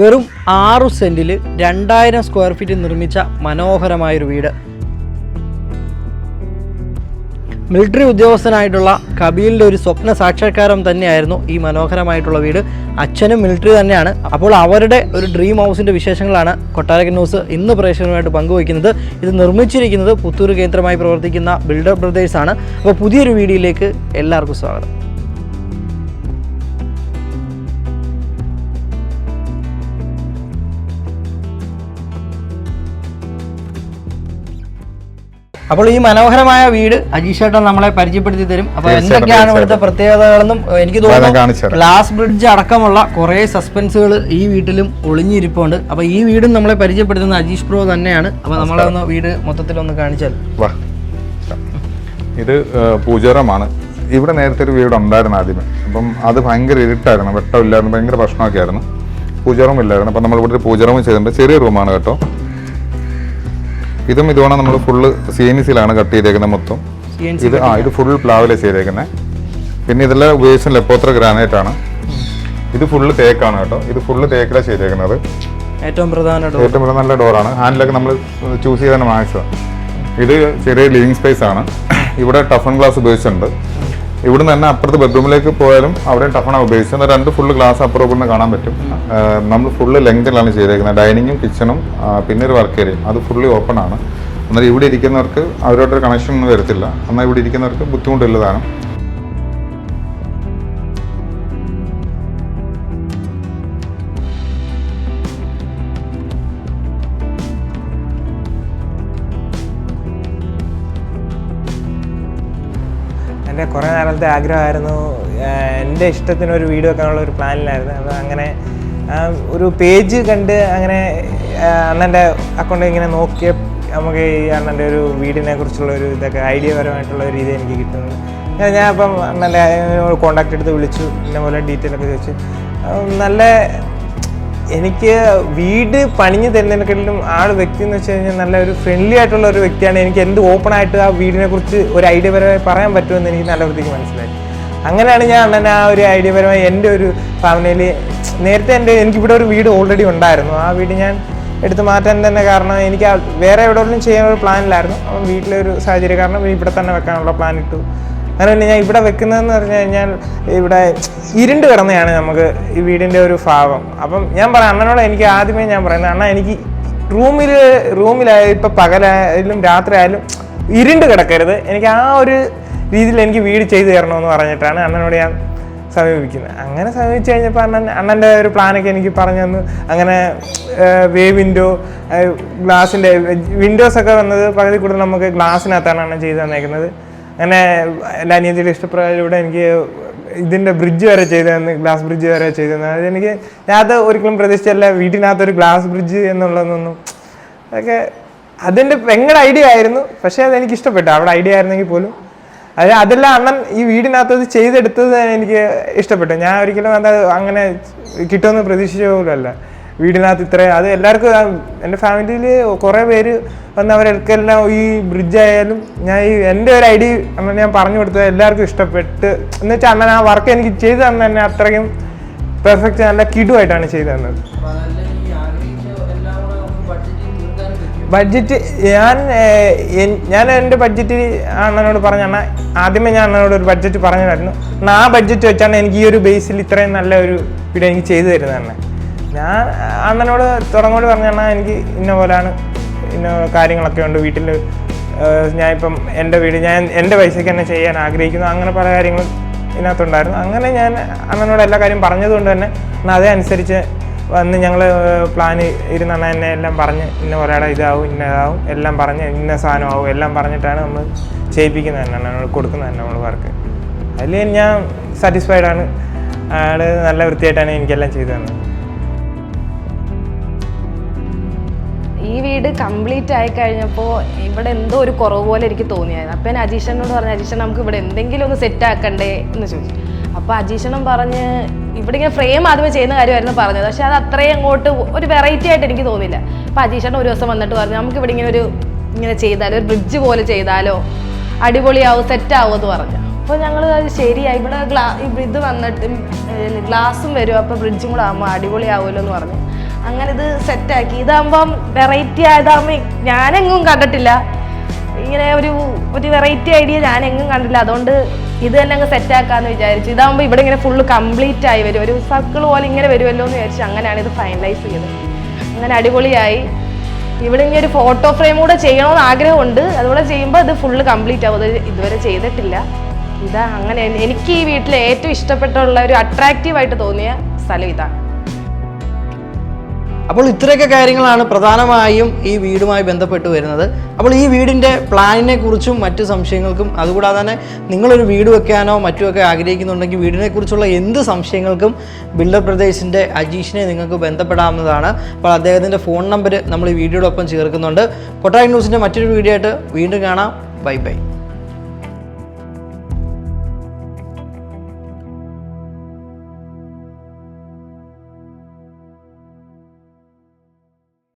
വെറും ആറു സെന്റിൽ രണ്ടായിരം സ്ക്വയർ ഫീറ്റ് നിർമ്മിച്ച മനോഹരമായൊരു വീട്. മിലിറ്ററി ഉദ്യോഗസ്ഥനായിട്ടുള്ള കബീലിന്റെ ഒരു സ്വപ്ന സാക്ഷാത്കാരം തന്നെയായിരുന്നു ഈ മനോഹരമായിട്ടുള്ള വീട്. അച്ഛനും മിലിറ്ററി തന്നെയാണ്. അപ്പോൾ അവരുടെ ഒരു ഡ്രീം ഹൗസിന്റെ വിശേഷങ്ങളാണ് കൊട്ടാരക്കൻ ന്യൂസ് ഇന്ന് പ്രേക്ഷകരുമായിട്ട് പങ്കുവയ്ക്കുന്നത്. ഇത് നിർമ്മിച്ചിരിക്കുന്നത് പുത്തൂർ കേന്ദ്രമായി പ്രവർത്തിക്കുന്ന ബിൽഡർ ബ്രദേഴ്സാണ്. അപ്പോൾ പുതിയൊരു വീഡിയോയിലേക്ക് എല്ലാവർക്കും സ്വാഗതം. അപ്പോൾ ഈ മനോഹരമായ വീട് അജീഷേട്ടൻ നമ്മളെ പരിചയപ്പെടുത്തി തരും. അപ്പൊ എന്തൊക്കെയാണ് ഇവിടുത്തെ പ്രത്യേകതകളെന്നും എനിക്ക് തോന്നുന്നു ഗ്ലാസ് ബ്രിഡ്ജ് അടക്കമുള്ള കുറെ സസ്പെൻസുകൾ ഈ വീട്ടിലും ഒളിഞ്ഞിരിപ്പുണ്ട്. അപ്പൊ ഈ വീടും നമ്മളെ പരിചയപ്പെടുത്തുന്ന അജീഷ് പ്രോ തന്നെയാണ്. അപ്പൊ നമ്മളെ ഒന്ന് വീട് മൊത്തത്തിൽ ഒന്ന് കാണിച്ചാൽ ഇത് പൂജാരമാണ്. ഇവിടെ നേരത്തെ ഒരു വീട് ഉണ്ടായിരുന്നു ആദ്യമേ. അപ്പം അത് ഭയങ്കര ഇരുട്ടായിരുന്നു. വെട്ടമില്ലായിരുന്നു. ഭയങ്കര പ്രശ്നമൊക്കെ ആയിരുന്നു. പൂജാറും ഇല്ലായിരുന്നു. അപ്പം നമ്മൾ ഇവിടെ ഒരു പൂജാറൂം ചെയ്തിട്ടുണ്ട്. ചെറിയ റൂമാണ് കേട്ടോ. ഇതും ഇതുമാണ് നമ്മൾ ഫുള്ള് സി എൻ സിയിലാണ് കട്ട് ചെയ്തേക്കുന്നത് മൊത്തം. ഇത് ആ ഇത് ഫുൾ പ്ലാവിലെ ചെയ്തേക്കുന്നത് പിന്നെ ഇതെല്ലാം ഉപയോഗിച്ച ലെപ്പോത്ര ഗ്രാനൈറ്റ് ആണ് ഇത് ഫുള്ള് തേക്കാണ് കേട്ടോ. ഇത് ഫുള്ള് തേക്കിലാണ് ചെയ്തേക്കുന്നത്. ഏറ്റവും പ്രധാന ഏറ്റവും പ്രധാന നല്ല ഡോറാണ് ഹാൻഡിലൊക്കെ നമ്മൾ ചൂസ് ചെയ്താണ് വാങ്ങിച്ചത് ഇത് ചെറിയ ലിവിങ് സ്പേസ് ആണ്. ഇവിടെ ടഫൺ ഗ്ലാസ് ഉപയോഗിച്ചിട്ടുണ്ട്. ഇവിടുന്ന് തന്നെ അപ്പുറത്ത് ബെഡ്റൂമിലേക്ക് പോയാലും അവിടെ ടഫണാണ് ഉപയോഗിച്ചത് രണ്ട് ഫുള്ള് ഗ്ലാസ് അപ്പുറം ഇപ്പുറം കാണാൻ പറ്റും. നമ്മൾ ഫുള്ള് ലെങ്തിലാണ് ചെയ്തേക്കുന്നത്. ഡൈനിങ്ങും കിച്ചണും പിന്നെ ഒരു വർക്ക് ഏരിയയും അത് ഫുള്ളി ഓപ്പൺ ആണ്. എന്നാൽ ഇവിടെ ഇരിക്കുന്നവർക്ക് അവരോട്ടൊരു കണക്ഷൻ ഒന്നും വരത്തില്ല. എന്നാൽ ഇവിടെ ഇരിക്കുന്നവർക്ക് ബുദ്ധിമുട്ടുള്ളതാണ് എന്റെ കുറേ നേരത്തെ ആഗ്രഹമായിരുന്നു എന്റെ ഇഷ്ടത്തിന് ഒരു വീഡിയോ വെക്കാനുള്ള ഒരു പ്ലാനിലായിരുന്നു. അപ്പോൾ അങ്ങനെ ഒരു പേജ് കണ്ട് അങ്ങനെ അണ്ണന്റെ അക്കൗണ്ട് ഇങ്ങനെ നോക്കിയ നമുക്ക് ഈ അണ്ണന്റെ ഒരു വീടിനെ കുറിച്ചുള്ള ഒരു ഇതൊക്കെ ഐഡിയ പരമായിട്ടുള്ള ഒരു രീതി എനിക്ക് കിട്ടുന്നു. ഞാൻ അപ്പം അണ്ണന്റെ കോണ്ടാക്ട് എടുത്ത് വിളിച്ചു ഇന്നപോലെ ഡീറ്റെയിൽ ഒക്കെ ചോദിച്ചു. നല്ല എനിക്ക് വീട് പണിഞ്ഞു തരുന്നതിനെക്കാട്ടിലും ആ ഒരു വ്യക്തി എന്ന് വെച്ച് കഴിഞ്ഞാൽ നല്ല ഒരു ഫ്രണ്ട്ലി ആയിട്ടുള്ള ഒരു വ്യക്തിയാണ്. എനിക്ക് എന്ത് ഓപ്പൺ ആയിട്ട് ആ വീടിനെ കുറിച്ച് ഒരു ഐഡിയ പരമായി പറയാൻ പറ്റുമെന്ന് എനിക്ക് നല്ല വൃത്തിക്ക് മനസ്സിലായി. അങ്ങനെയാണ് ഞാൻ അണ്ണൻ ആ ഒരു ഐഡിയ പരമായി എന്റെ ഒരു ഫാമിലിയിൽ നേരത്തെ എന്റെ എനിക്കിവിടെ ഒരു വീട് ഓൾറെഡി ഉണ്ടായിരുന്നു. ആ വീട് ഞാൻ എടുത്ത് മാറ്റാൻ തന്നെ കാരണം എനിക്ക് വേറെ എവിടെയെങ്കിലും ചെയ്യാൻ ഒരു പ്ലാനിലായിരുന്നു അപ്പം വീട്ടിലെ ഒരു സാഹചര്യം കാരണം ഇവിടെ തന്നെ വെക്കാനുള്ള പ്ലാൻ ഇട്ടു. അങ്ങനെ പിന്നെ ഞാൻ ഇവിടെ വെക്കുന്നതെന്ന് പറഞ്ഞു കഴിഞ്ഞാൽ ഇവിടെ ഇരുണ്ട് കിടന്നെയാണ് നമുക്ക് ഈ വീടിന്റെ ഒരു ഭാവം. അപ്പം ഞാൻ പറയാം അണ്ണനോട് എനിക്ക് ആദ്യമേ ഞാൻ പറയുന്നത് അണ്ണ എനിക്ക് റൂമിൽ റൂമിലായാലും ഇപ്പം പകലായാലും രാത്രിയായാലും ഇരുണ്ട് കിടക്കരുത്. എനിക്ക് ആ ഒരു രീതിയിൽ എനിക്ക് വീട് ചെയ്തു തരണമെന്ന് പറഞ്ഞിട്ടാണ് അണ്ണനോട് ഞാൻ സമീപിക്കുന്നത്. അങ്ങനെ സമീപിച്ച് കഴിഞ്ഞപ്പോൾ അണ്ണൻ അണ്ണന്റെ ഒരു പ്ലാനൊക്കെ എനിക്ക് പറഞ്ഞു തന്നു. അങ്ങനെ വേ വിൻഡോ ഗ്ലാസിന്റെ വിൻഡോസൊക്കെ വന്നത് പകുതി കൂടുതൽ നമുക്ക് ഗ്ലാസ്സിനകത്താണ് അണ്ണൻ ചെയ്ത് തന്നേക്കുന്നത്. അങ്ങനെ എന്റെ അനിയത്തിയുടെ ഇഷ്ടപ്രകാരം എനിക്ക് ഇതിന്റെ ബ്രിഡ്ജ് വരെ ചെയ്തു തന്നു ഗ്ലാസ് ബ്രിഡ്ജ് വരെ ചെയ്തു തന്നു അത് എനിക്ക് ഞാൻ അത് ഒരിക്കലും പ്രതീക്ഷിച്ചല്ല വീട്ടിനകത്തൊരു ഗ്ലാസ് ബ്രിഡ്ജ് എന്നുള്ളതൊന്നും. അതൊക്കെ അതിന്റെ ഭയങ്കര ഐഡിയ ആയിരുന്നു പക്ഷേ അത് എനിക്ക് ഇഷ്ടപ്പെട്ടു അവിടെ ഐഡിയ ആയിരുന്നെങ്കിൽ പോലും. അത് അതെല്ലാം അണ്ണൻ ഈ വീടിനകത്ത് അത് ചെയ്തെടുത്തത് എനിക്ക് ഇഷ്ടപ്പെട്ടു. ഞാൻ ഒരിക്കലും അത് അങ്ങനെ കിട്ടുമെന്ന് പ്രതീക്ഷിച്ച പോലുമല്ല. വീടിനകത്ത് ഇത്ര അത് എല്ലാവർക്കും എന്റെ ഫാമിലിയിൽ കുറേ പേര് വന്ന് എല്ലാം ഈ ബ്രിഡ്ജ് ആയാലും ഞാൻ ഈ എന്റെ ഒരു ഐഡിയ അണ്ണൻ ഞാൻ പറഞ്ഞു കൊടുത്തത് എല്ലാവർക്കും ഇഷ്ടപ്പെട്ട് എന്ന് വെച്ചാൽ അണ്ണൻ ആ വർക്ക് എനിക്ക് ചെയ്തു തന്നെ തന്നെ അത്രയും പെർഫെക്റ്റ് നല്ല കിടുവായിട്ടാണ് ചെയ്തു തന്നത്. ബഡ്ജറ്റ് ഞാൻ ഞാൻ എന്റെ ബഡ്ജറ്റ് അണ്ണനോട് പറഞ്ഞ അണ്ണ ആദ്യമേ ഞാൻ അണ്ണനോട് ഒരു ബഡ്ജറ്റ് പറഞ്ഞതായിരുന്നു. ആ ബഡ്ജറ്റ് വെച്ചാണ് എനിക്ക് ഈ ഒരു ബേസിൽ ഇത്രയും നല്ല ഒരു വീഡിയോ എനിക്ക് ചെയ്തു തരുന്നത് അണ്ണൻ ഞാൻ അണ്ണനോട് തുടങ്ങോട് പറഞ്ഞ അണ്ണാ എനിക്ക് ഇന്ന പോലാണ് ഇന്ന കാര്യങ്ങളൊക്കെ ഉണ്ട് വീട്ടിൽ. ഞാനിപ്പം എന്റെ വീട് ഞാൻ എന്റെ പൈസയ്ക്ക് തന്നെ ചെയ്യാൻ ആഗ്രഹിക്കുന്നു. അങ്ങനെ പല കാര്യങ്ങളും ഇതിനകത്തുണ്ടായിരുന്നു. അങ്ങനെ ഞാൻ അണ്ണനോട് എല്ലാ കാര്യം പറഞ്ഞതുകൊണ്ട് തന്നെ അണ്ണാ അതേ വന്ന് ഞങ്ങൾ പ്ലാൻ അണ്ണാ എന്നെ എല്ലാം പറഞ്ഞ് ഇന്ന ഒരാളെ ഇതാവും ഇന്നതാവും എല്ലാം പറഞ്ഞ് ഇന്ന സാധനമാവും എല്ലാം പറഞ്ഞിട്ടാണ് നമ്മൾ ചെയ്യിപ്പിക്കുന്നത് തന്നെ അണ്ണനോട് കൊടുക്കുന്നത് തന്നെ നമ്മൾ വർക്ക്. അതിൽ ഞാൻ സാറ്റിസ്ഫൈഡ് ആണ്. അയാൾ നല്ല വൃത്തിയായിട്ടാണ് എനിക്കെല്ലാം ചെയ്തു തന്നത് ഈ വീട് കംപ്ലീറ്റ് ആയി കഴിഞ്ഞപ്പോൾ ഇവിടെ എന്തോ ഒരു കുറവ് പോലെ എനിക്ക് തോന്നിയായിരുന്നു. അപ്പം ഞാൻ അജീഷനോട് പറഞ്ഞു അജീഷൻ നമുക്ക് ഇവിടെ എന്തെങ്കിലും ഒന്ന് സെറ്റ് ആക്കണ്ടേ? എന്ന് ചോദിച്ചു. അപ്പോൾ അജീഷണം പറഞ്ഞ് ഇവിടെ ഇങ്ങനെ ഫ്രെയിം ആദ്യമേ ചെയ്യുന്ന കാര്യമായിരുന്നു പറഞ്ഞത്. പക്ഷേ അത് അത്രയും അങ്ങോട്ട് ഒരു വെറൈറ്റി ആയിട്ട് എനിക്ക് തോന്നിയില്ല. അപ്പോൾ അജീഷണം ഒരു ദിവസം വന്നിട്ട് പറഞ്ഞു നമുക്ക് ഇവിടെ ഇങ്ങനെ ഒരു ഇങ്ങനെ ചെയ്താലോ? ഒരു ബ്രിഡ്ജ് പോലെ ചെയ്താലോ? അടിപൊളിയാവും സെറ്റ് ആവും എന്ന് പറഞ്ഞു. അപ്പോൾ ഞങ്ങൾ ശരിയായി. ഇവിടെ ഗ്ലാ ഇത് വന്നിട്ട് ഗ്ലാസും വരും. അപ്പോൾ ബ്രിഡ്ജും കൂടെ ആകുമ്പോൾ അടിപൊളിയാവുമല്ലോ എന്ന് പറഞ്ഞു. അങ്ങനെ ഇത് സെറ്റാക്കി. ഇതാകുമ്പം വെറൈറ്റി ആയതാകുമ്പോൾ ഞാനെങ്ങും കണ്ടിട്ടില്ല. ഇങ്ങനെ ഒരു ഒരു വെറൈറ്റി ഐഡിയ ഞാൻ എങ്ങും കണ്ടില്ല. അതുകൊണ്ട് ഇത് തന്നെ അങ്ങ് സെറ്റാക്കാന്ന് വിചാരിച്ചു. ഇതാകുമ്പോൾ ഇവിടെ ഇങ്ങനെ ഫുള്ള് കംപ്ലീറ്റ് ആയി വരും. ഒരു സർക്കിൾ പോലെ ഇങ്ങനെ വരുമല്ലോ എന്ന് വിചാരിച്ചു. അങ്ങനെയാണ് ഇത് ഫൈനലൈസ് ചെയ്തത്. അങ്ങനെ അടിപൊളിയായി. ഇവിടെ ഇനി ഒരു ഫോട്ടോ ഫ്രെയിം കൂടെ ചെയ്യണമെന്ന് ആഗ്രഹമുണ്ട്. അതുപോലെ ചെയ്യുമ്പോൾ ഇത് ഫുള്ള് കംപ്ലീറ്റ് ആവും. അത് ഇതുവരെ ചെയ്തിട്ടില്ല. ഇതാ അങ്ങനെ. എനിക്ക് ഈ വീട്ടിൽ ഏറ്റവും ഇഷ്ടപ്പെട്ടുള്ള ഒരു അട്രാക്റ്റീവായിട്ട് തോന്നിയ സ്ഥലം ഇതാണ് അപ്പോൾ ഇത്രയൊക്കെ കാര്യങ്ങളാണ് പ്രധാനമായും ഈ വീടുമായി ബന്ധപ്പെട്ട് വരുന്നത്. അപ്പോൾ ഈ വീടിന്റെ പ്ലാനിനെ കുറിച്ചും മറ്റ് സംശയങ്ങൾക്കും അതുകൂടാതെ തന്നെ നിങ്ങളൊരു വീട് വെക്കാനോ മറ്റുമൊക്കെ ആഗ്രഹിക്കുന്നുണ്ടെങ്കിൽ വീടിനെ കുറിച്ചുള്ള എന്ത് സംശയങ്ങൾക്കും ബിൽഡർ പ്രദേശിന്റെ അജീഷിനെ നിങ്ങൾക്ക് ബന്ധപ്പെടാവുന്നതാണ്. അപ്പോൾ അദ്ദേഹത്തിന്റെ ഫോൺ നമ്പർ നമ്മൾ ഈ വീഡിയോടൊപ്പം ചേർക്കുന്നുണ്ട്. കൊട്ടായ ന്യൂസിന്റെ മറ്റൊരു വീഡിയോ ആയിട്ട് വീണ്ടും കാണാം. Bye bye.